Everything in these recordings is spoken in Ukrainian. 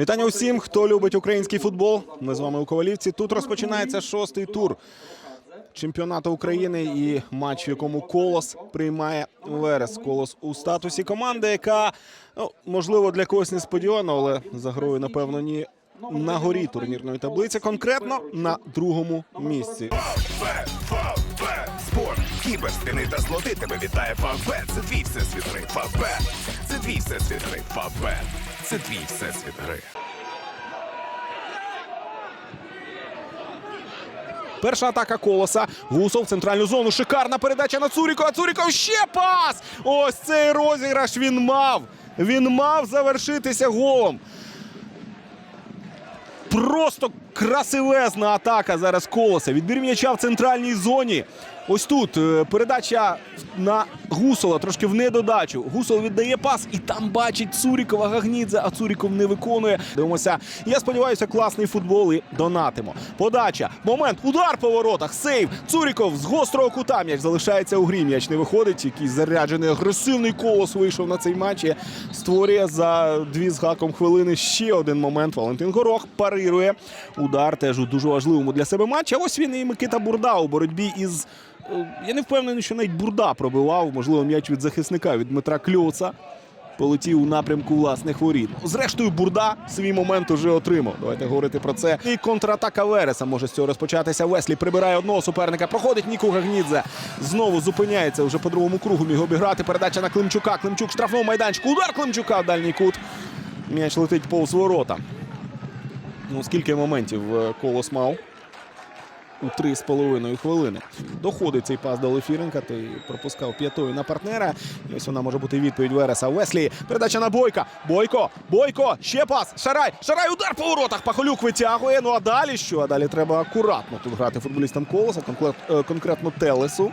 Вітання усім, хто любить український футбол. Ми з вами у Ковалівці. Тут розпочинається шостий тур чемпіонату України і матч, в якому Колос приймає Верес. Колос у статусі команди, яка ну, можливо для когось несподівано, але за грою, напевно, ні. На горі турнірної таблиці, конкретно на другому місці. Спорт, кіберспіни та злоти тебе вітає Фавбе. Це твій всесвіт гри. Фавбе. Це твій всесвіт гри. Це твій всесвіт гри. Перша атака колоса. Гусов в центральну зону. Шикарна передача на Цуріко. А Цуріко ще пас! Ось цей розіграш він мав. Він мав завершитися голом. Просто красивезна атака зараз колоса. Відбір м'яча в центральній зоні. Ось тут е, передача на Гусола трошки в недодачу. Гусол віддає пас і там бачить Цурікова Гагнідзе, а Цуріков не виконує. Дивимося. Я сподіваюся, класний футбол і донатимо. Подача. Момент. Удар по воротах. Сейв. Цуріков з гострого кута м'яч залишається у грі. М'яч не виходить. Якийсь заряджений агресивний колос вийшов на цей матч. і Створює за дві з гаком хвилини ще один момент. Валентин Горох парирує. Удар теж у дуже важливому для себе матчі. Ось він і Микита Бурда у боротьбі із. Е, Я не впевнений, що навіть Бурда пробивав, можливо, м'яч від захисника від Дмитра Кльоца. Полетів у напрямку власних воріт. Зрештою, Бурда свій момент уже отримав. Давайте говорити про це. І контратака Вереса може з цього розпочатися. Веслі прибирає одного суперника. Проходить Ніку Гагнідзе. Знову зупиняється вже по другому кругу. Міг обіграти. Передача на Климчука. Климчук штрафного майданчику. Удар Климчука в дальній кут. М'яч летить повз ворота. Ну, скільки моментів е, колос мав? У три з половиною хвилини. Доходить цей пас до Лефіренка. Той пропускав п'ятою на партнера. І ось вона може бути відповідь Вереса. Веслі. Передача на Бойка. Бойко. Бойко. Ще пас. Шарай. Шарай. Удар по воротах. Пахолюк витягує. Ну а далі що? А далі треба акуратно тут грати футболістам колоса, е, конкретно Телесу.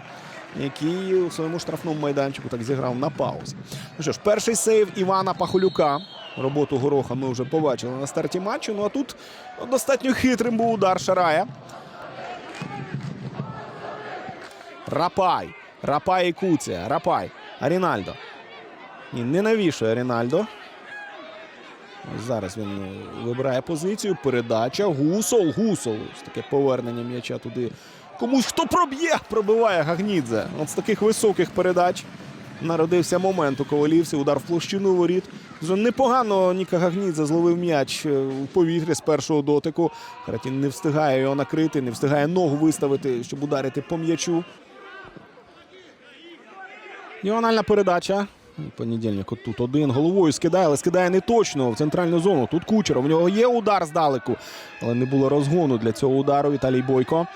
Який у своєму штрафному майданчику так зіграв на паузі. Ну що ж, перший сейв Івана Пахолюка. Роботу гороха ми вже побачили на старті матчу. Ну а тут достатньо хитрим був удар Шарая. Рапай. Рапай і Куція. Рапай. Арінальдо. Ні, не навішує Арінальдо. Ось зараз він е, вибирає позицію. Передача. Гусол. Гусол. Ось таке повернення м'яча туди. Комусь хто проб'є, пробиває Гагнідзе. От з таких високих передач народився момент у Ковалівці. Удар в площину воріт. Непогано Ніка Гагнідзе зловив м'яч е, в повітрі з першого дотику. Харатін не встигає його накрити, не встигає ногу виставити, щоб ударити по м'ячу. Діагональна передача. Понедільник от тут один головою скидає, але скидає не точно в центральну зону. Тут Кучеров. У нього є удар здалеку, але не було розгону для цього удару. Віталій Бойко.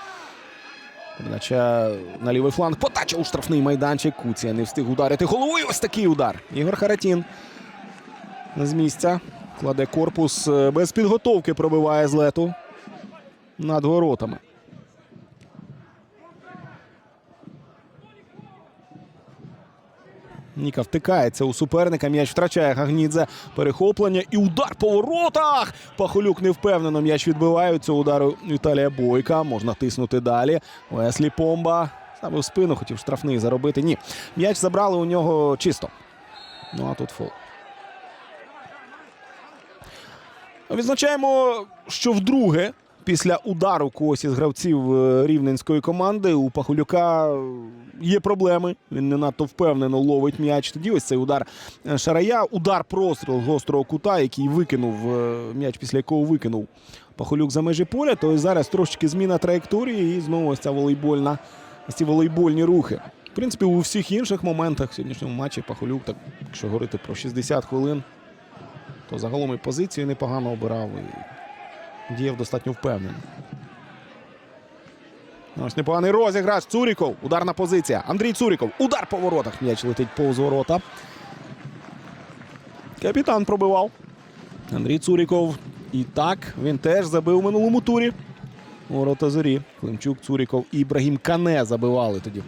Передача на лівий фланг. Подача у штрафний майданчик. Куція не встиг ударити головою. Ось такий удар. Ігор Харатін з місця. Кладе корпус е, без підготовки пробиває з лету над воротами. Ніка втикається у суперника. М'яч втрачає Гагнідзе. Перехоплення і удар по воротах. Пахолюк невпевнено. М'яч відбиває. Цього удару Віталія Бойка. Можна тиснути далі. Веслі Помба. Ставив спину, хотів штрафний заробити. Ні. М'яч забрали у нього чисто. Ну а тут фол. Відзначаємо, що вдруге, після удару когось із гравців е, рівненської команди, у Пахулюка є проблеми. Він не надто впевнено ловить м'яч. Тоді ось цей удар е, Шарая, удар простріл гострого кута, який викинув е, м'яч, після якого викинув Пахулюк за межі поля. То зараз трошки зміна траєкторії і знову ось ця волейбольна, ось ці волейбольні рухи. В принципі, у всіх інших моментах в сьогоднішньому матчі Пахулюк, так, якщо говорити про 60 хвилин, то загалом і позицію непогано обирав і діяв достатньо впевнено. Ось непоганий розіграш. Цуріков. Ударна позиція. Андрій Цуріков. Удар по воротах. М'яч летить повз ворота. Капітан пробивав. Андрій Цуріков. І так, він теж забив у минулому турі. Ворота зорі. Климчук, Цуріков і Ібрагім Кане забивали тоді.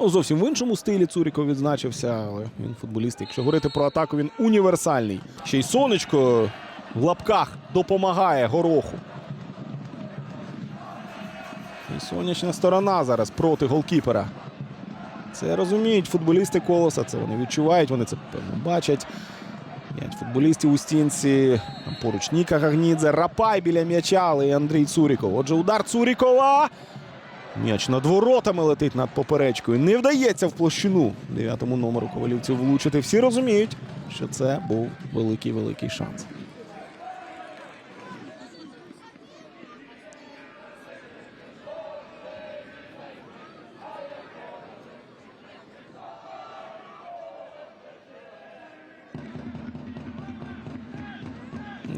Ну, зовсім в іншому стилі Цуріков відзначився, але він футболіст. Якщо говорити про атаку, він універсальний. Ще й сонечко в лапках допомагає гороху. І сонячна сторона зараз проти голкіпера. Це розуміють футболісти колоса, це вони відчувають, вони це певно бачать. П'ять футболістів у стінці. Там поруч Ніка Гагнідзе, Рапай біля м'яча, але і Андрій Цуріков. Отже, удар Цурікова. М'яч над воротами летить над поперечкою. Не вдається в площину дев'ятому номеру ковалівців влучити. Всі розуміють, що це був великий-великий шанс.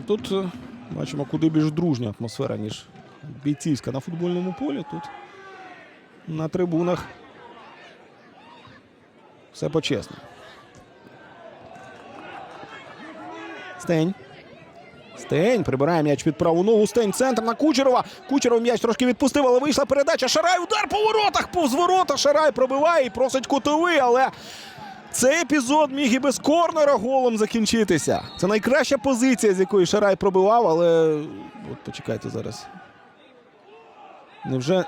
Тут е, бачимо, куди більш дружня атмосфера, ніж бійцівська на футбольному полі. Тут на трибунах все по-чесному. Стень. Стень прибирає м'яч під праву ногу. Стень центр на Кучерова. Кучеров м'яч трошки відпустив, але вийшла передача. Шарай удар по воротах. Повз ворота. Шарай пробиває і просить кутовий, але цей епізод міг і без корнера голом закінчитися. Це найкраща позиція, з якої Шарай пробивав, але от почекайте зараз. Невже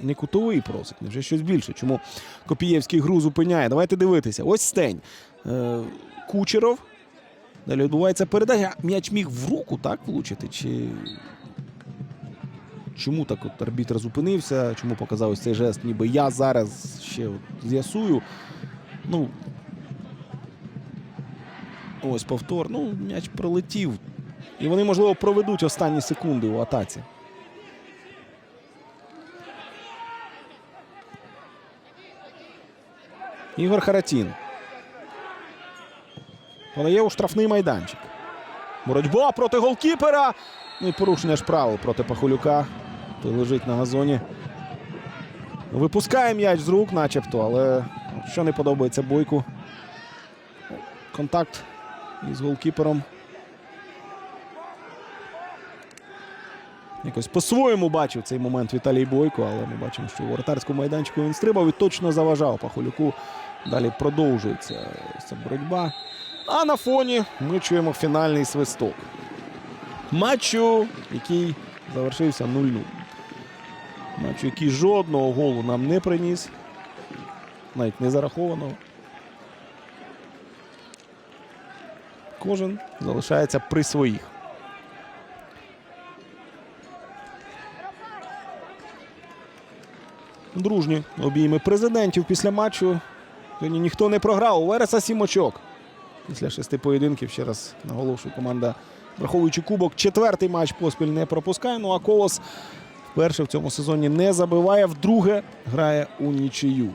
не кутовий просить, невже щось більше? Чому Копієвський гру зупиняє? Давайте дивитися. Ось стень. Е, Кучеров. Далі відбувається передача. М'яч міг в руку так влучити? Чи. Чому так от арбітр зупинився? Чому показав ось цей жест? Ніби я зараз ще з'ясую. Ну. Ось повтор. Ну, м'яч пролетів. І вони, можливо, проведуть останні секунди у атаці. Ігор Харатін. Подає у штрафний майданчик. Боротьба проти голкіпера. Ну і порушення ж правил проти Пахулюка. Той лежить на газоні. Випускає м'яч з рук, начебто, але що не подобається бойку. Контакт із голкіпером. Якось по-своєму бачив цей момент Віталій Бойко, але ми бачимо, що у воротарському майданчику він стрибав і точно заважав Пахулюку. Далі продовжується ця боротьба. А на фоні ми чуємо фінальний свисток. Матчу, який завершився 0-0. Матчу, який жодного голу нам не приніс. Навіть не зарахованого. Кожен залишається при своїх. Дружні обійми президентів після матчу. Сьогодні ніхто не програв. У Вереса сім очок. Після шести поєдинків, ще раз наголошую, команда, враховуючи кубок, четвертий матч поспіль не пропускає. Ну а Колос вперше в цьому сезоні не забиває, вдруге грає у нічию.